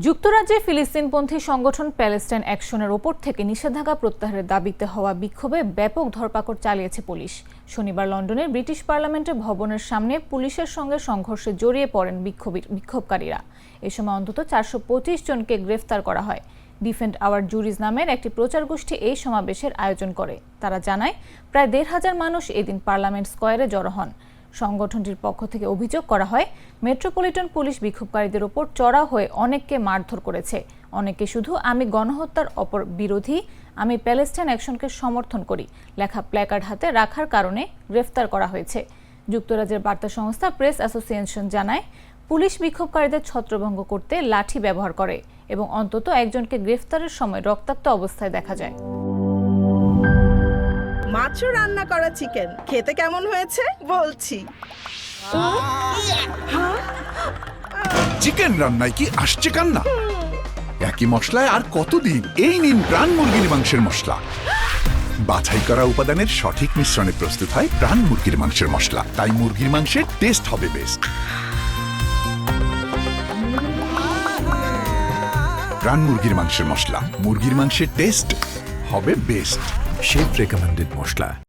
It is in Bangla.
যুক্তরাজ্যে ফিলিস্তিনপন্থী সংগঠন প্যালেস্টাইন অ্যাকশনের ওপর থেকে নিষেধাজ্ঞা প্রত্যাহারের দাবিতে হওয়া বিক্ষোভে ব্যাপক ধরপাকড় চালিয়েছে পুলিশ। শনিবার লন্ডনের ব্রিটিশ পার্লামেন্টের ভবনের সামনে পুলিশের সঙ্গে সংঘর্ষে জড়িয়ে পড়েন বিক্ষোভী- বিক্ষোভকারীরা। এ সময় অন্তত চারশো পঁচিশ জনকে গ্রেফতার করা হয়। ডিফেন্ড আওয়ার জুরিজ নামের একটি প্রচার গোষ্ঠী এই সমাবেশের আয়োজন করে। তারা জানায়, প্রায় দেড় হাজার মানুষ এদিন পার্লামেন্ট স্কয়ারে জড়ো হন। সংগঠনটির পক্ষ থেকে অভিযোগ করা হয়, মেট্রোপলিটন পুলিশ বিক্ষোভকারীদের ওপর চড়া হয়ে অনেককে মারধর করেছে। অনেকে শুধু, আমি গণহত্যার অপর বিরোধী, আমি প্যালেস্টাইন অ্যাকশনকে সমর্থন করি। লেখা প্ল্যাকার্ড হাতে রাখার কারণে গ্রেফতার করা হয়েছে। যুক্তরাজ্যের বার্তা সংস্থা প্রেস অ্যাসোসিয়েশন জানায়, পুলিশ বিক্ষোভকারীদের ছত্রভঙ্গ করতে লাঠি ব্যবহার করে এবং অন্তত একজনকে গ্রেফতারের সময় রক্তাক্ত অবস্থায় দেখা যায়। মাত্র রান্না করা চিকেন। খেতে কেমন হয়েছে? বলছি। চিকেন রান্নায় কি আসছে কান্না? একই মশলায় আর কতদিন এই নিন প্রাণ মুরগির মাংসের মশলা? বাছাই করা উপাদানের সঠিক মিশ্রণে প্রস্তুত হয় প্রাণ মুরগির মাংসের মশলা। তাই মুরগির মাংসের টেস্ট হবে বেস্ট প্রাণ মুরগির মাংসের মশলা। মুরগির মাংসের টেস্ট হবে বেস্ট শেফ রেকমেন্ডেড মশলা।